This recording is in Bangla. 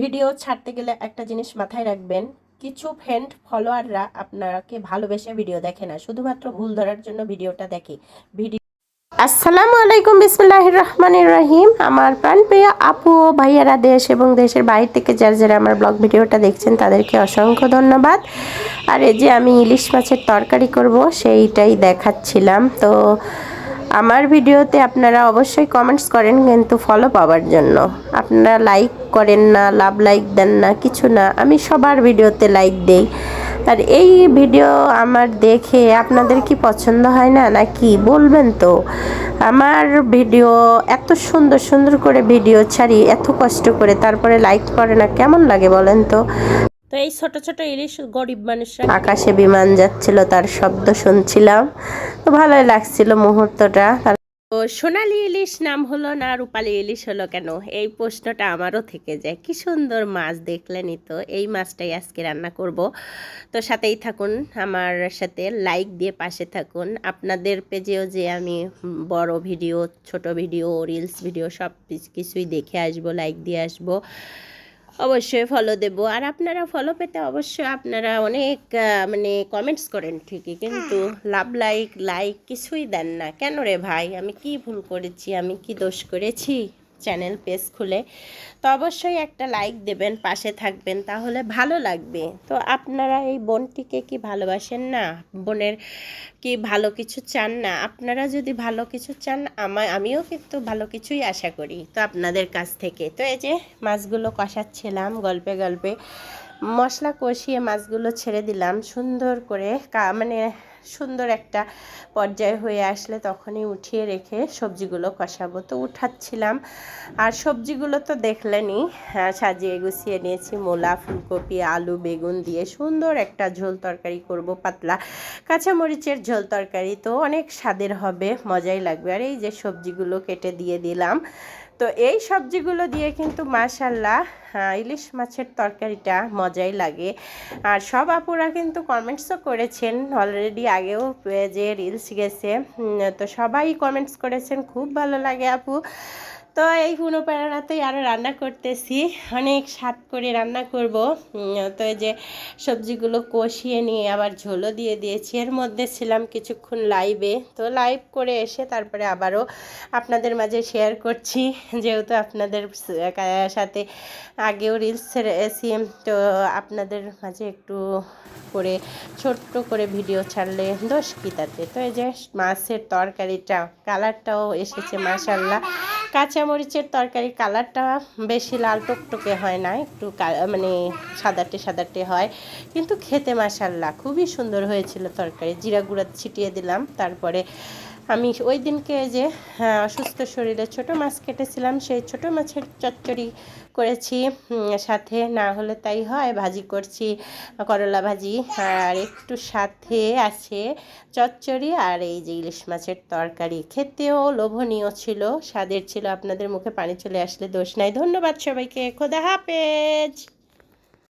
ভিডিও ছাড়তে গেলে একটা জিনিস মাথায় রাখবেন, কিছু ফ্রেন্ড ফলোয়াররা আপনাকে ভালোবেসে ভিডিও দেখে না, শুধুমাত্র ভুল ধরার জন্য ভিডিওটা দেখে। ভিডিও আসসালামু আলাইকুম বিসমুল্লাহ রহমান রহিম। আমার প্রাণপ্রিয় আপু ও ভাইয়ারা দেশ এবং দেশের বাইরে থেকে যারা যারা আমার ব্লগ ভিডিওটা দেখছেন, তাদেরকে অসংখ্য ধন্যবাদ। আর এই যে আমি ইলিশ মাছের তরকারি করব, সেইটাই দেখাচ্ছিলাম। তো আমার ভিডিওতে আপনারা অবশ্যই কমেন্টস করেন কিন্তু ফলো পাওয়ার জন্য। আপনারা লাইক করেন না লাভ লাইক দেন না, কিছু না, আমি সবার ভিডিওতে লাইক দেই। আর এই ভিডিও আমার দেখে আপনাদের কি পছন্দ হয় না, নাকি বলবেন তো? আমার ভিডিও এত সুন্দর সুন্দর করে ভিডিও ছাড়ি, এত কষ্ট করে, তারপরে লাইক করে না, কেমন লাগে বলেন তো? তো এই ছোট ছোট ইলিশ গরিব মানুষরা আকাশে বিমান যাচ্ছিল তার শব্দ শুনছিলাম। তো ভালোই লাগছিল মুহূর্তটা। তো সোনালি ইলিশ নাম হলো না রূপালি ইলিশ হলো কেন? এই প্রশ্নটা আমারও থেকে যায়। কি সুন্দর মাছ দেখলেনই তো। এই মাছটাই আজকে রান্না করব। তো সাথেই থাকুন আমার সাথে লাইক দিয়ে পাশে থাকুন। আপনাদের পেজেও যে আমি বড় ভিডিও ছোট ভিডিও রিলস ভিডিও সব কিছুই দেখে আসব লাইক দিয়ে আসব। অবশ্যই ফলো দেব। আর আপনারা ফলো পেতে অবশ্যই আপনারা অনেক মানে কমেন্টস করেন ঠিকই, কিন্তু লাভ লাইক লাইক কিছুই দেন না। কেন রে ভাই? আমি কি ভুল করেছি? আমি কি দোষ করেছি? চ্যানেল পেজ খুলে, তো অবশ্যই একটা লাইক দেবেন, পাশে থাকবেন, তাহলে ভালো লাগবে। তো আপনারা এই বোনটিকে কি ভালোবাসেন না? বোনের কি ভালো কিছু চান না? আপনারা যদি ভালো কিছু চান আমার আমিও কিন্তু ভালো কিছুই আশা করি, তো আপনাদের কাছ থেকে। তো এই যে মাছগুলো কষাচ্ছিলাম, গল্পে গল্পে মশলা কষিয়ে মাছগুলো ছেড়ে দিলাম, সুন্দর করে কা- মানে সুন্দর একটা পর্যায় হয়ে আসলে তখনই উঠিয়ে রেখে সবজিগুলো কষাবো। তো উঠাচ্ছিলাম। আর সবজিগুলো তো দেখলেনই হ্যাঁ, সাজিয়ে গুছিয়ে নিয়েছি। মূলা ফুলকপি আলু বেগুন দিয়ে সুন্দর একটা ঝোল তরকারি করব পাতলা কাঁচামরিচের ঝোল তরকারি। তো অনেক স্বাদের হবে মজাই লাগবে। আর এই যে সবজিগুলো কেটে দিয়ে দিলাম তো এই সবজিগুলো দিয়ে কিন্তু মাশাল্লাহ ইলিশ মাছের তরকারিটা মজাই লাগে। আর সব আপুরা কিন্তু কমেন্টসও করেছেন অলরেডি আগেও যে রিলস গেছে তো সবাই কমেন্টস করেছেন, খুব ভালো লাগে আপু। তো এই প্যারাতেই আরও রান্না করতেছি। অনেক স্বাদ করে রান্না করব। তো এই যে সবজিগুলো কষিয়ে নিয়ে আবার ঝোলও দিয়ে দিয়েছি। এর মধ্যে ছিলাম কিছুক্ষণ লাইভে। তো লাইভ করে এসে তারপরে আবারও আপনাদের মাঝে শেয়ার করছি। যেহেতু আপনাদের সাথে আগেও রিলস ছেড়েছি, তো আপনাদের মাঝে একটু করে, ছোট্ট করে ভিডিও ছাড়লে দোষ কী তাতে? তো এই যে মাছের তরকারিটা কালারটাও এসেছে মাসাল্লাহ কাঁচামরিচের তরকারি কালারটা বেশি লাল টকটকে হয় না, একটু মানে সাদাটে সাদাটে হয়। কিন্তু খেতে মাসাল্লাহ খুবই সুন্দর হয়েছিল তরকারি। জিরা গুঁড়া ছিটিয়ে দিলাম, তারপরে আমি ওই দিনকে যে অসুস্থ শরীরে ছোট মাছ কেটেছিলাম, সেই ছোট মাছের চচ্চড়ি করেছি। সাথে না হলে তাই হয়, ভাজি করছি, করলা ভাজি। আর একটু সাথে আছে চচ্চড়ি আর এই যে ইলিশ মাছের তরকারি। খেতেও লোভনীয় ছিল, স্বাদের ছিল। আপনাদের মুখে পানি চলে আসলে দোষ নাই। ধন্যবাদ সবাইকে। খোদা হাফেজ।